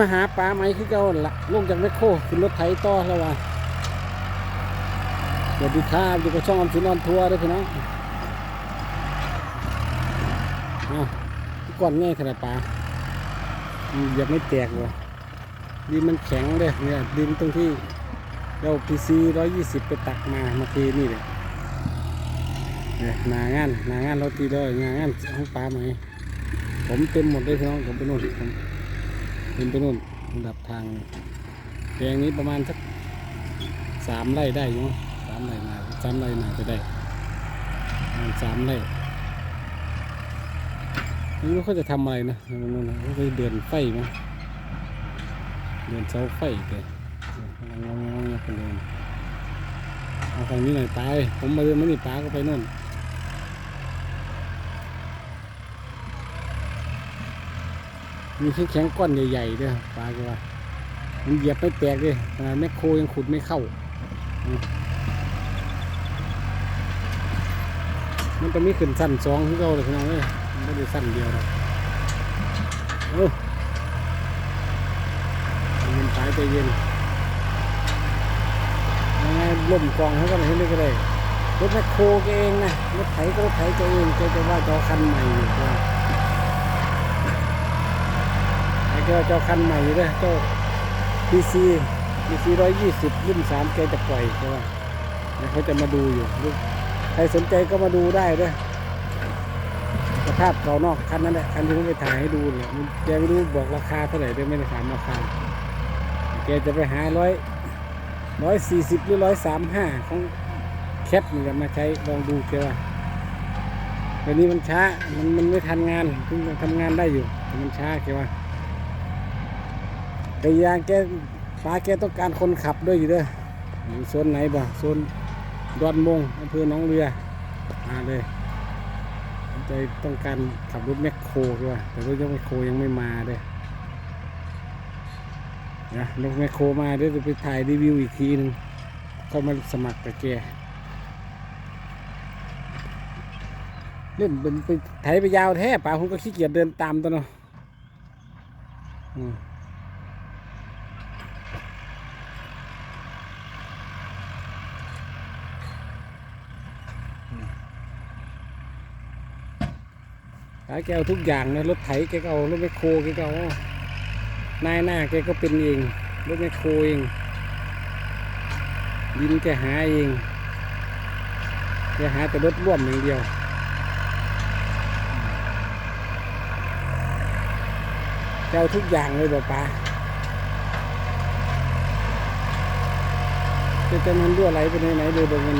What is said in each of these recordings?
มาหาปลาไหมคือเก่าหั่นละลงจากแมคโครขึ้นรถไถต่อแล้วว่าสวัสดีครับอยู่กับช่องอมสินอนทัวร์ด้วยพี่น้องเอาก้อนง่ายขนาดปลาอยังไม่แตกเลยดินมันแข็งเลยเนี่ยดินตรงที่เราพีซีร้อยยี่สิบไปตักมาเมื่อกี้นี่เลยเนี่ยนางานนางานเราตีเลยหนางานของปลาไหม ผมเต็มหมดเลยพี่น้องผมไปนู่นผมผมไปนู่นดับทางแปลงนี้ประมาณสักสามไร่ได้อยู่มั้งสามไร่นาสามไร่นาจะได้ประมาณสามไร่ไม่รู้เขาจะทำอะไรนะนู่นนะเขาจะเดินไฟมั้งเดินเสาไฟแกงงงงกันเลยเอาฝั่งนี้หน่อยตายผมมาเดินมานี่ป้าก็ไปนู่น มีแข็งแข็งๆก้อนใหญ่ๆด้วยปลาก็ว่ามันเหยียบไม่แตกเลยขนาดแมคโครยังขุดไม่เข้า มันจะมีขึ้นสั้นสองที่เราเลยพี่น้องเลยไม่ได้สั้นเดียวหรอกโอ้มันตายใจเย็นยังไงล่มกองเขาก็ไม่ให้เลยก็ได้รถแมคโครแกเองนะรถไถก็รถไถแกเองแกจะว่าจะเอคันใหม่อยู่ก็ ไอ้ เจ้าเจ้าคันใหม่อยู่ด้วยเจ้า PC PC ร้อยยี่สิบรุ่นสามแกจะปล่อยใช่ไหมเขาจะมาดูอยู่ใครสนใจก็มาดูได้ด้วยสภาพเก่านอกคันนั้นแหละคันที่ผมไปถ่ายให้ดูเนี่ยแกไม่รู้บอกราคาเท่าไหร่ด้วยไม่ได้ถามราคาแกจะไปหาร้อยร้อยสี่สิบหรือร้อยสามห้าของแคปนี่จะมาใช้ลองดูแกว่าเดี๋ยวนี้มันช้ามันมันไม่ทันงานเพิ่งทำงานได้อยู่แต่มันช้าแกว่า แต่ยางแกฟ้าแกต้องการคนขับด้วยอยู่เด้ออยู่โซนไหนบ่โซนดอนมงอำเภอหนองเรือมาเลยใจต้องการขับรถแมคโครด้วยแต่รถยกแมคโครยังไม่มาเด้อนะรถแมคโครมาเดี๋ยวจะไปถ่ายรีวิวอีกทีหนึงก็มาสมัครกับแกเล่นเป็นไปไถไปยาวแท้ป่าผมก็ขี้เกียจเดินตามตัวเนาะ ขาแกเอาทุกอย่างนะรถไถแกเอารถแมคโครแกเอานายหน้าแกก็เป็นเองรถแมคโครเองดินแกหาเองแกหาแต่รถร่วมอย่างเดียวแกเอาทุกอย่างเลยบอกป้าจะจะมันรั่วไหลไปไหนไหนเลยบอกมัน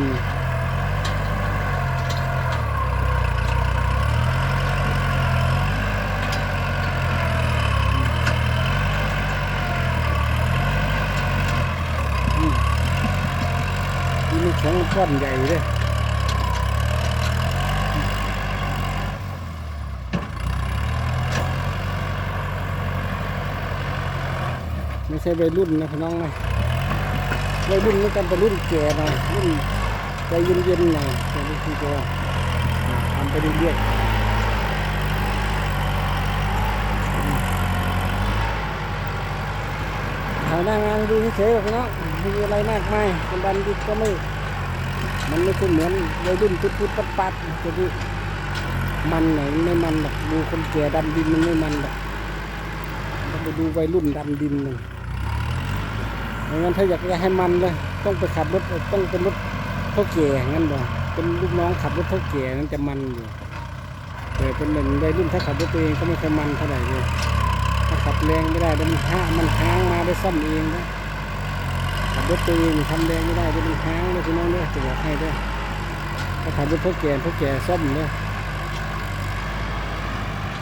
นี่มันแข็งก้อนใหญ่เลยไม่ใช่วัยรุ่นนะพี่น้องนะวัยรุ่นไม่กันเป็นรุ่นแก่หน่อยรุ่นใจเย็นๆหน่อยแต่นี่คือจะว่าทำไปเรื่อยๆถ่ายหน้างานดูเฉยๆพี่น้องมีอะไรมากมายคนดันดิบก็ไม่ มันไม่ใช่เหมือนวัยรุ่นพุดๆปัดๆจะดูมันไหนไม่มันหรอกดูคนแก่ดันดินมันไม่มันหรอกต้องไปดูวัยรุ่นดันดินเลยไม่งั้นถ้าอยากจะให้มันเลยต้องไปขับรถต้องเป็นรถเท่าแก่งั้นบ่เป็นลูกน้องขับรถเท่าแก่นั้นจะมันอยู่แต่เป็นหนึ่งวัยรุ่นถ้าขับรถตัวเองก็ไม่เคยมันเท่าไหร่เลยถ้าขับแรงไม่ได้แล้วมันห้ามันค้างมาได้ซ่อมเองนะ ขับรถตัวเองทำแรงไม่ได้ด้วยมันค้างเลยพี่น้องเนี่ยจะบอกให้ด้วยถ้าขับรถเท่าแก่เท่าแก่ซ่อมเลย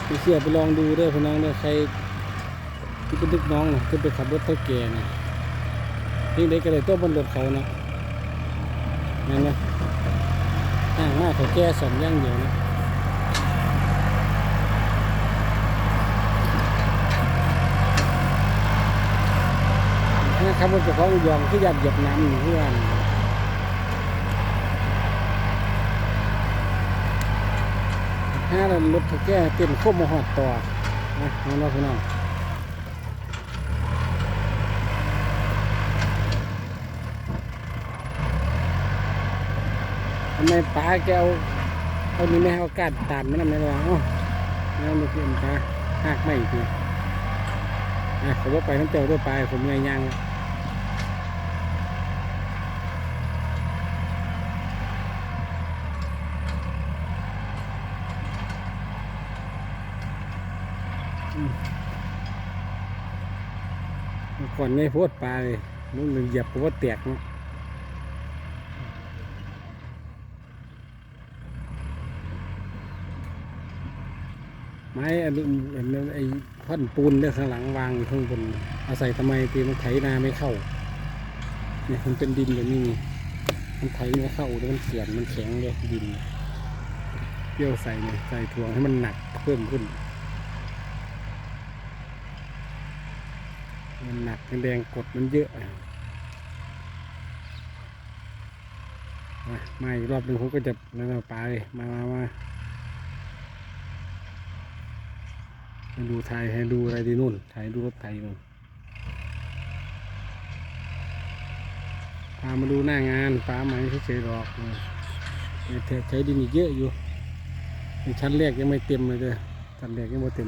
ไปเชื่อไปลองดูด้วยพี่น้องเนี่ยใครที่เป็นลูกน้องนะขึ้นไปขับรถเท่าแก่นะที่ไหนก็เลยตัวบนรถเขานะนั่นนะห่างมากเขาแก่สองย่างเดียวนะ นะครับมันาะของอุยองที่ยัดหยบน้ำอยู่เพื่อนห้าเราลดแก้เต็มข้มหอดต่อนะน้องพี่น้องทำไมป้าแกเอาเอานี่ไม่เอากาดตัดม่ทำไมล่ะอ้อแล้วมันเป็นปาหักไม่ดีอะผมว่าไปน้ำเจ้าด้วยไปผมยังยัง ก่อนไม่โพดปลาเลยมันมันเหยียบผมว่าแตกเนาะไม้อันนั้นไอ้ท่อนปูนเนี่ยข้างหลังวางอยู่ข้างบนเอาใส่ทำไมตีมันไถนาไม่เข้าเนี่ยมันเป็นดินแบบนี้นี่มันไถไม่เข้าแล้วมันเขียนมันแข็งเลยดินเกี่ยวใส่เนี่ยใส่ถ่วงให้มันหนักเพิ่มขึ้น มันหนักมันแดงกดมันเยอะมาอีกรอบหนึ่งผมก็จะนั่นเอาไปมามามาให้ดูไทยให้ดูอะไรดีนู่นไทยดูรถไทยนู่นพามาดูหน้างานป้าไหมเฉยๆหรอกเทใช้ดินอีกเยอะอยู่ชั้นแรกยังไม่เต็มเลยเด้อชั้นแรกยังไม่เต็ม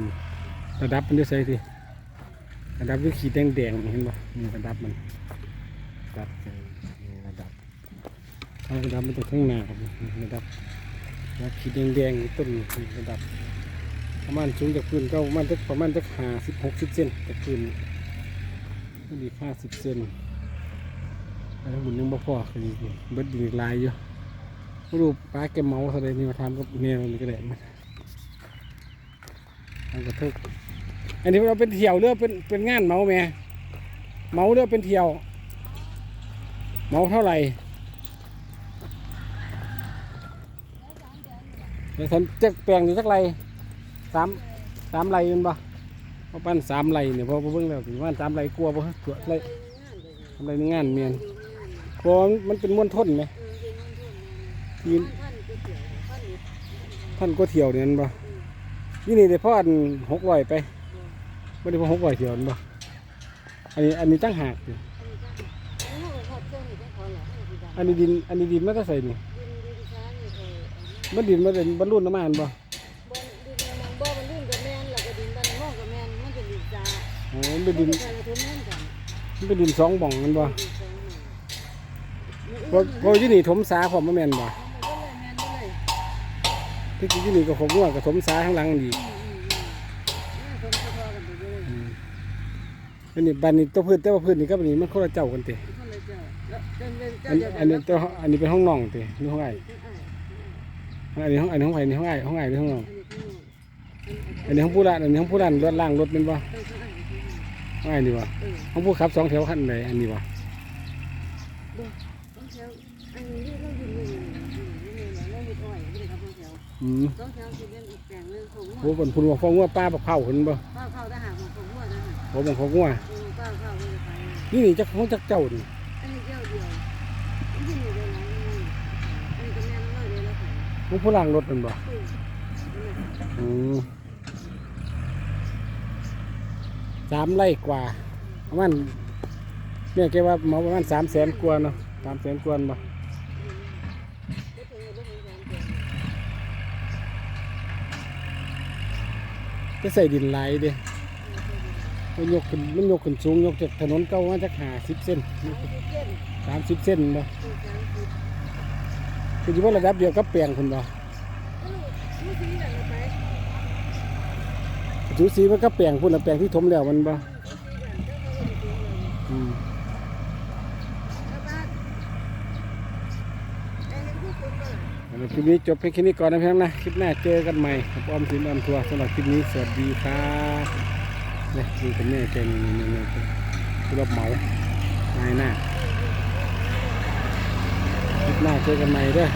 ระดับมันด้วยใส่สิ ระดับด้วยขีดแดงๆเห็นปะนี่ระดับมันระดับนี่ระดับเอาระดับมันจากข้างหน้าครับนี่ระดับระดับขีดแดงๆนี่ต้นนี่ระดับ ประมาณสูงจากพื้นก็ประมาณสักประมาณสักห้าสิบหกสิบเซนจากพื้นนี่ดีห้าสิบเซนแล้วบุญยังบ่พอคือเบิดดินอีกหลายอยู่ไม่รู้ป้าแกเมาเท่าไรนี่มาทำกับเมียมันก็ได้มาทำกระเทก อันนี้เราเป็นเที่ยวเรือเป็นเป็นงานเมาแม่เมาเรือเป็นเที่ยว เมาเท่าไหร่เดี๋ยวฉันจะแปลงอยู่สักไรสามสามไรแมันบ่ประมาณสามไรเนี่ยพอเบิ่งแล้วประมาณสามไรกลัวบ่ฮะตัวไรสามไรในงานเมียนเพราะว่ามันเป็นม้วนทนไหมทีท่านก็เที่ยวเนี่ยแม่นบ่นี่นี่ได้พอดหกร้อยไป ไม่ได้พอหกร้อยเที่ยวแม่นบ่อันนี้อันนี้ตั้งหากอยู่อันนี้ดิน อันนี้ดินมันก็ใส่นี่มันดินมันเป็นบรรลุน้ำมันบ่บนดินมันบ่มันลื่นกับแม่นแล้วก็ดินมันมองกับแม่นมันจะดินจ้าอ๋อมันเป็นดินมันจะทุ่มแม่นกันมันเป็นดินสองบ่องแมันบ่ดินสองหเพมู่ราะเพราะที่นี่ถมสาผมไม่แม่นบ่มันก็เลยแม่นบ่เลยที่จริงที่นี่ก็ผมว่ากับถมสาข้างหลังดี อืมอืมอืมนี่คนพอๆกันไปเลย อืม อันนี้บ้านนี้ตัวพืชแต่ว่าพืชนี่ก็แบบนี้มันคนละเจ้ากันติคนเลยเจ้าแล้วจนเป็นอัเจ้านเดียวกัอันนี้ตัวอันนี้เป็นห้องนองตินี่ห้องไอ้อันนี้ห้องอันนี้ห้องไอ้นี่ห้องไอ้ห้องไอ้หรือห้องนองอันนี้ห้องผู้ร้านอันนี้ห้องผู้ร้านรถล่างรถเป็นบ่ห้องไอ้นี่บ่ห้องผู้ขับสองแถวคันใดอันนี้บ่อันนี้เราอยู่นี่นี่นี่เราเฮ็ดอ้อยไม่ได้ครับสองแถวอืมสองแถวสิเป็นอีกแปลงนึงของโอ้บนพุ่นว่าฟองงัวป้าบักเผาเห็นบ่ป้าเข้าทหารของของหัวท หารโอ้บังฟองงัวป้าเข้าไม่ได้ไปนี่นี่จักของจักเจ้านี่อันนี้เจ้าเดียวอันนี้อยู่ในร้านนี่อันนี้ก็แม่นเลยเลยแล้วค่ะห้องผู้ล่างรถเป็นบ่อืมสามไร่กว่าประมาณเนี่ยแกว่าเหมาประมาณสามแสนกว่าเนาะสามแสนกว่าบ่จะใส่ดินไหลายเด้ มันยกขึ้นมันยกขึ้นสูงยกจากถนนเก่ามาจากหาสิบเส้นสามสิบเส้นบ่คือว่าระดับเดียวกับแปลงคุณบ่จูสีมันก็แปลงพุ่นละแปลงที่ถมแล้วมันบ่คลิปนี้จบเพียงแค่นี้ก่อนนะเพียงนะ คลิปหน้าเจอกันใหม่กับออมสินออมทัวร์สำหรับคลิปนี้สวัสดีครับ เนี่ยนี่เป็นแม่แกนี่นี่นี่ที่รับเหมานายหน้าคลิปหน้าเจอกันใหม่เด้อ